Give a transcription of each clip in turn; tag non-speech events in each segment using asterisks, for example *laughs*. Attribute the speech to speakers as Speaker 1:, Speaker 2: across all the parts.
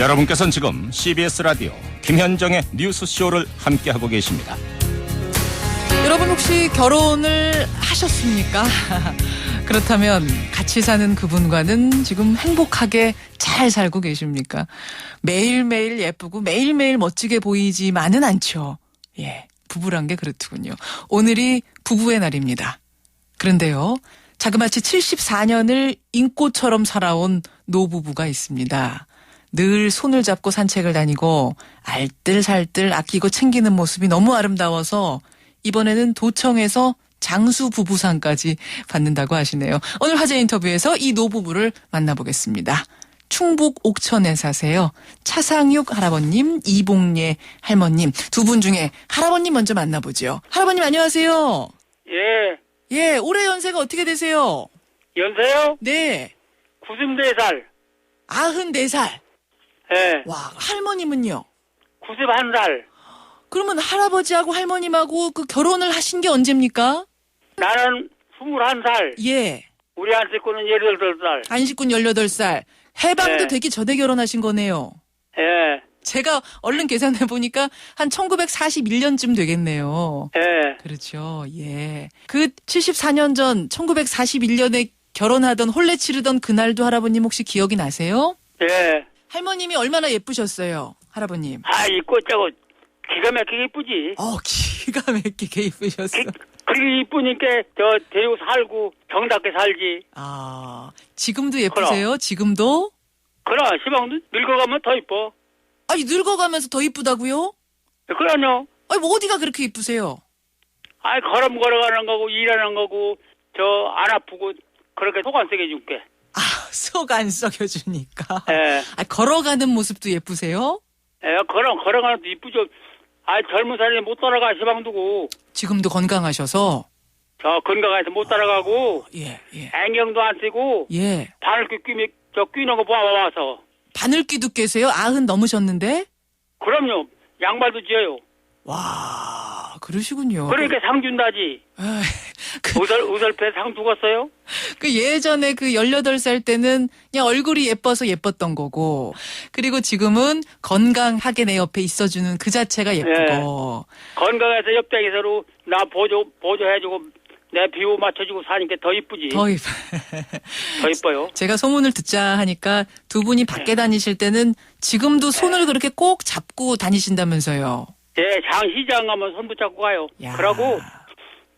Speaker 1: 여러분께서는 지금 CBS 라디오 김현정의 뉴스쇼를 함께하고 계십니다.
Speaker 2: 여러분 혹시 결혼을 하셨습니까? *laughs* 그렇다면 같이 사는 그분과는 지금 행복하게 잘 살고 계십니까? 매일매일 예쁘고 매일매일 멋지게 보이지만은 않죠. 예. 부부란 게 그렇더군요. 오늘이 부부의 날입니다. 그런데요. 자그마치 74년을 인꽃처럼 살아온 노부부가 있습니다. 늘 손을 잡고 산책을 다니고 알뜰살뜰 아끼고 챙기는 모습이 너무 아름다워서 이번에는 도청에서 장수 부부상까지 받는다고 하시네요. 오늘 화제 인터뷰에서 이 노부부를 만나보겠습니다. 충북 옥천에 사세요. 차상육 할아버님, 이봉예 할머님 두 분 중에 할아버님 먼저 만나보죠. 할아버님 안녕하세요.
Speaker 3: 예,
Speaker 2: 예, 올해 연세가 어떻게 되세요?
Speaker 3: 연세요?
Speaker 2: 네,
Speaker 3: 94살.
Speaker 2: 94살.
Speaker 3: 예,
Speaker 2: 와, 할머님은요?
Speaker 3: 91살.
Speaker 2: 그러면 할아버지하고 할머님하고 그 결혼을 하신 게 언제입니까?
Speaker 3: 나는 21살.
Speaker 2: 예.
Speaker 3: 우리 안식구는 18살.
Speaker 2: 안식군 18살. 해방도
Speaker 3: 네.
Speaker 2: 되기 전에 결혼하신 거네요.
Speaker 3: 예,
Speaker 2: 제가 얼른 계산해 보니까 한 1941년쯤 되겠네요.
Speaker 3: 예.
Speaker 2: 그렇죠. 예. 그 74년 전 1941년에 결혼하던 홀레 치르던 그날도 할아버님 혹시 기억이 나세요?
Speaker 3: 예.
Speaker 2: 할머님이 얼마나 예쁘셨어요, 할아버님.
Speaker 3: 아, 이 꽃자고 기가 막히게 이쁘지.
Speaker 2: 어, *laughs* 기가 막히게 예쁘셨어.
Speaker 3: 기, 그렇게 이쁘니까 저 데리고 살고 정답게 살지.
Speaker 2: 아, 지금도 예쁘세요? 지금도?
Speaker 3: 그러나 시방도 늙어가면 더 이뻐.
Speaker 2: 아니, 늙어가면서 더 이쁘다고요?
Speaker 3: 그러냐?
Speaker 2: 아니, 뭐 어디가 그렇게 이쁘세요?
Speaker 3: 아이, 걸음 걸어가는 거고, 일하는 거고, 저 안 아프고, 그렇게 속안 세게 줄게.
Speaker 2: 아, 속안 썩여주니까.
Speaker 3: 예.
Speaker 2: 아, 걸어가는 모습도 예쁘세요?
Speaker 3: 예, 걸어, 걸어가는 것도 이쁘죠. 아, 젊은 사람이 못 따라가, 시방 두고.
Speaker 2: 지금도 건강하셔서.
Speaker 3: 저 건강해서 못 따라가고
Speaker 2: 예, 예.
Speaker 3: 안경도 안 쓰고
Speaker 2: 예.
Speaker 3: 바늘귀 끼미 저 끼는 거 봐와서
Speaker 2: 바늘귀도 깨세요? 아흔 넘으셨는데?
Speaker 3: 그럼요 양말도 지어요
Speaker 2: 와, 그러시군요.
Speaker 3: 그러니까 상 준다지.
Speaker 2: 아, 그,
Speaker 3: 우설 우설패 상 죽었어요?
Speaker 2: 그 예전에 그 18살 때는 그냥 얼굴이 예뻐서 예뻤던 거고, 그리고 지금은 건강하게 내 옆에 있어주는 그 자체가 예쁘고,
Speaker 3: 건강해서 옆장에서로 나 보조 보조해주고 내 비호 맞춰주고 사니까 더 이쁘지.
Speaker 2: 더 예.
Speaker 3: 더 이뻐요? *laughs*
Speaker 2: 제가 소문을 듣자 하니까 두 분이 밖에 다니실 때는 지금도 손을 그렇게 꼭 잡고 다니신다면서요.
Speaker 3: 예 장 시장 가면 손 붙잡고 가요
Speaker 2: 야.
Speaker 3: 그러고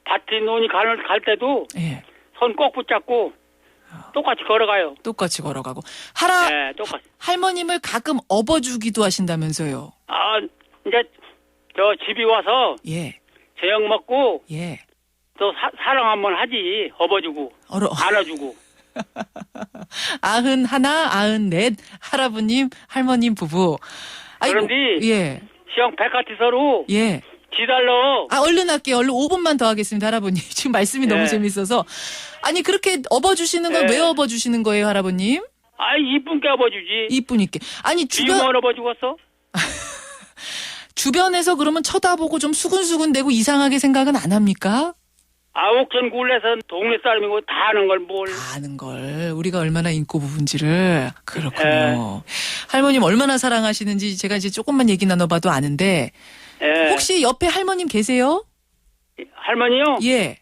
Speaker 3: 밭에 논이 갈, 갈 때도
Speaker 2: 예.
Speaker 3: 손 꼭 붙잡고 똑같이 걸어가요
Speaker 2: 똑같이 걸어가고. 할아,
Speaker 3: 예 똑같이
Speaker 2: 할머님을 가끔 업어주기도 하신다면서요.
Speaker 3: 아 이제 저 집이 와서
Speaker 2: 예,
Speaker 3: 저녁 먹고
Speaker 2: 예.
Speaker 3: 또 사, 사랑 한번 하지 업어주고
Speaker 2: 얼어,
Speaker 3: 안아주고 *laughs*
Speaker 2: 아흔 하나, 아흔 넷, 할아버님, 할머님 부부. 아이고,
Speaker 3: 그런데
Speaker 2: 예,
Speaker 3: 시영 백화티 서로
Speaker 2: 예.
Speaker 3: 지달러
Speaker 2: 아, 얼른 할게요. 얼른 5분만 더 하겠습니다, 할아버님. *laughs* 지금 말씀이 너무
Speaker 3: 예.
Speaker 2: 재밌어서. 아니, 그렇게 업어주시는 건
Speaker 3: 예.
Speaker 2: 왜 업어주시는 거예요, 할아버님?
Speaker 3: 아 이쁜게 업어주지
Speaker 2: 이쁘니까. 아니, 주변,
Speaker 3: 비유만 업어주겠어 *laughs*
Speaker 2: 주변에서 그러면 쳐다보고 좀 수근수근 대고 이상하게 생각은 안 합니까?
Speaker 3: 아옥천 굴레선 동네 사람이고 다 아는 걸 뭘
Speaker 2: 다 아는 걸. 우리가 얼마나 인고 부분지를. 그렇군요.
Speaker 3: 예.
Speaker 2: 할머님 얼마나 사랑하시는지 제가 이제 조금만 얘기 나눠봐도 아는데,
Speaker 3: 예.
Speaker 2: 혹시 옆에 할머님 계세요?
Speaker 3: 할머니요
Speaker 2: 예.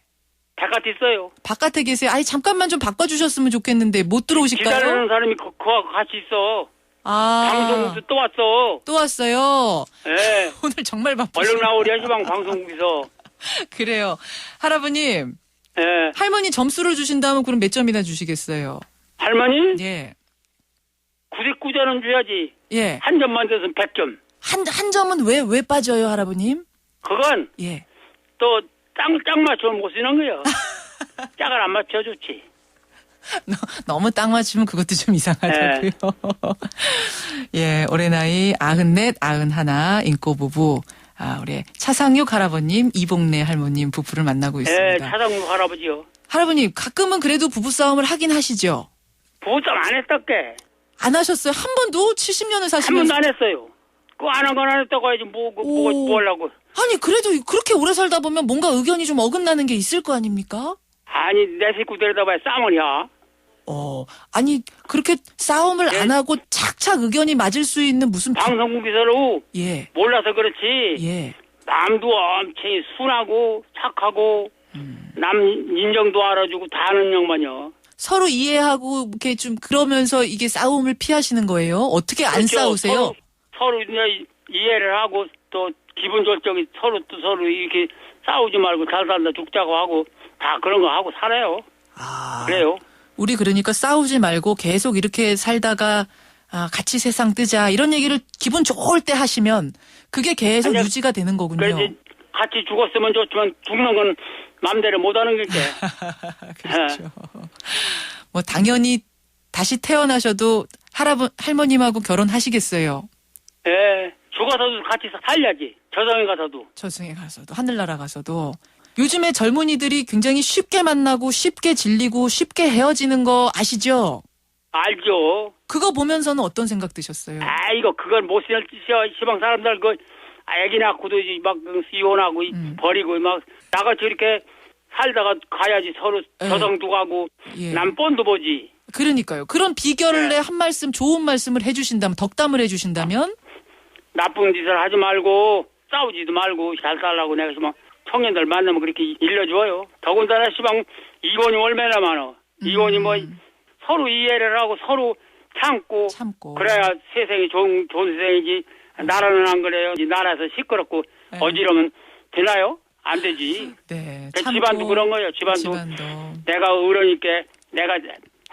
Speaker 3: 백화티 있어요
Speaker 2: 바깥에 계세요. 아니, 잠깐만 좀 바꿔주셨으면 좋겠는데, 못 들어오실까요?
Speaker 3: 기다리는 사람이 그, 그하고 같이 있어
Speaker 2: 아.
Speaker 3: 방송국도 또 왔어
Speaker 2: 또 왔어요.
Speaker 3: 예 *laughs*
Speaker 2: 오늘 정말 바쁘시네.
Speaker 3: 얼른 나오랴 시방 방송국에서 *laughs*
Speaker 2: 그래요. 할아버님,
Speaker 3: 예
Speaker 2: 할머니 점수를 주신다면 그럼 몇 점이나 주시겠어요?
Speaker 3: 할머니
Speaker 2: 예.
Speaker 3: 99점은 줘야지
Speaker 2: 예.
Speaker 3: 한 점만 줘서 100점
Speaker 2: 한, 한 점은 왜, 왜 빠져요, 할아버님?
Speaker 3: 그건
Speaker 2: 예.
Speaker 3: 또 짱, 짱 맞추면 못 쓰는 거야. *laughs* 짝을 안 맞춰 좋지.
Speaker 2: 너, 너무 딱 맞추면 그것도 좀 이상하다고요. *laughs* 예, 올해 나이 아흔넷, 아흔하나 인꼬 부부. 아, 우리 차상육 할아버님, 이봉래 할머님 부부를 만나고
Speaker 3: 예,
Speaker 2: 있습니다.
Speaker 3: 차상무 할아버지요.
Speaker 2: 할아버님, 가끔은 그래도 부부싸움을 하긴 하시죠?
Speaker 3: 부부싸움 안 했다께.
Speaker 2: 안 하셨어요? 한 번도 70년을
Speaker 3: 한
Speaker 2: 사시면서.
Speaker 3: 번도 안 했어요. 그거 안 한 건 안 했다고 해야지. 뭐, 뭐, 뭐,
Speaker 2: 오.
Speaker 3: 뭐 하려고.
Speaker 2: 아니, 그래도 그렇게 오래 살다 보면 뭔가 의견이 좀 어긋나는 게 있을 거 아닙니까?
Speaker 3: 아니, 내 식구 데려다 봐야 싸움이야.
Speaker 2: 어, 아니, 그렇게 싸움을
Speaker 3: 예.
Speaker 2: 안 하고 착착 의견이 맞을 수 있는 무슨. 비-
Speaker 3: 방송국에서는
Speaker 2: 예,
Speaker 3: 몰라서 그렇지.
Speaker 2: 예.
Speaker 3: 남도 엄청 순하고 착하고
Speaker 2: 음.
Speaker 3: 남 인정도 알아주고 다 아는 양반이요.
Speaker 2: 서로 이해하고 이렇게 좀 그러면서 이게 싸움을 피하시는 거예요? 어떻게 안
Speaker 3: 그렇죠.
Speaker 2: 싸우세요?
Speaker 3: 서로, 서로 이제 이해를 하고 또 기분 좋적이 서로 또 서로 이렇게 싸우지 말고 잘 산다 죽자고 하고 다 그런 거 하고 살아요.
Speaker 2: 아,
Speaker 3: 그래요.
Speaker 2: 우리 그러니까 싸우지 말고 계속 이렇게 살다가 아, 같이 세상 뜨자 이런 얘기를 기분 좋을 때 하시면 그게 계속
Speaker 3: 아니요.
Speaker 2: 유지가 되는 거군요.
Speaker 3: 그래서 같이 죽었으면 좋지만 죽는 건 맘대로 못 하는 게지. *laughs*
Speaker 2: 그렇죠. 뭐 당연히 다시 태어나셔도 할아버 할머님하고 결혼하시겠어요.
Speaker 3: 예, 죽어서도 같이 살려야지. 저성에 가서도.
Speaker 2: 저승에 가서도 하늘나라 가서도 요즘에 젊은이들이 굉장히 쉽게 만나고 쉽게 질리고 쉽게 헤어지는 거 아시죠?
Speaker 3: 알죠.
Speaker 2: 그거 보면서는 어떤 생각 드셨어요?
Speaker 3: 아, 이거 그건 못쓸 짓이야. 시방 사람들 그 아, 애기 낳고도 이막 이혼하고 이
Speaker 2: 음.
Speaker 3: 버리고 막 나같이 이렇게 살다가 가야지 서로
Speaker 2: 예.
Speaker 3: 저성도 가고
Speaker 2: 예.
Speaker 3: 남 뻔도 보지.
Speaker 2: 그러니까요. 그런 비결을
Speaker 3: 네.
Speaker 2: 한 말씀, 좋은 말씀을 해주신다면, 덕담을 해주신다면,
Speaker 3: 나쁜 짓을 하지 말고 싸우지도 말고 잘 살라고 내가 시방 청년들 만나면 그렇게 일러줘요. 더군다나 시방 이혼이 얼마나 많어. 이혼이 뭐
Speaker 2: 음.
Speaker 3: 서로 이해를 하고 서로 참고
Speaker 2: 참고.
Speaker 3: 그래야 세상이 좋은, 좋은 세상이지. 나라는 안 그래요. 이 나라에서 시끄럽고
Speaker 2: 네.
Speaker 3: 어지러면 되나요? 안 되지. *laughs*
Speaker 2: 네.
Speaker 3: 그
Speaker 2: 참고.
Speaker 3: 집안도 그런 거예요. 집안도.
Speaker 2: 집안도.
Speaker 3: 내가 어려니까 내가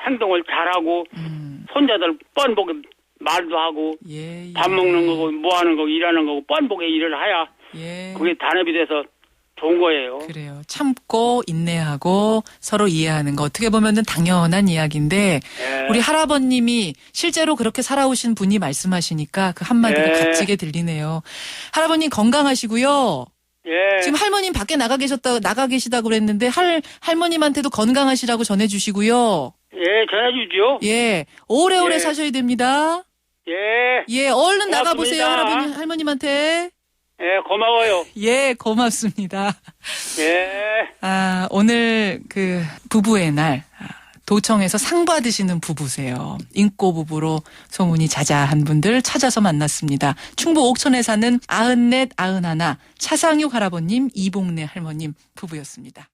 Speaker 3: 행동을 잘하고
Speaker 2: 음,
Speaker 3: 손자들 뻔보게 말도 하고
Speaker 2: 예, 예.
Speaker 3: 밥 먹는 거고 뭐 하는 거고 일하는 거고 뻔보게 일을 해야
Speaker 2: 예.
Speaker 3: 그게 단합이 돼서 좋은 거예요.
Speaker 2: 그래요. 참고, 인내하고, 서로 이해하는 거. 어떻게 보면은 당연한 이야기인데,
Speaker 3: 예.
Speaker 2: 우리 할아버님이 실제로 그렇게 살아오신 분이 말씀하시니까 그 한마디가
Speaker 3: 예.
Speaker 2: 값지게 들리네요. 할아버님 건강하시고요.
Speaker 3: 예.
Speaker 2: 지금 할머님 밖에 나가 계셨다, 나가 계시다고 그랬는데, 할, 할머님한테도 건강하시라고 전해 주시고요.
Speaker 3: 예, 전해 주죠.
Speaker 2: 예. 오래오래
Speaker 3: 예.
Speaker 2: 사셔야 됩니다.
Speaker 3: 예.
Speaker 2: 예, 얼른 나가 보세요,
Speaker 3: 고맙습니다.
Speaker 2: 할아버님, 할머님한테.
Speaker 3: 예, 고마워요.
Speaker 2: 예, 고맙습니다.
Speaker 3: 예.
Speaker 2: 아, 오늘 그 부부의 날, 아, 도청에서 상 받으시는 부부세요. 인꼬 부부로 소문이 자자한 분들 찾아서 만났습니다. 충북 옥천에 사는 아흔넷, 아흔하나, 차상육 할아버님, 이봉래 할머님 부부였습니다.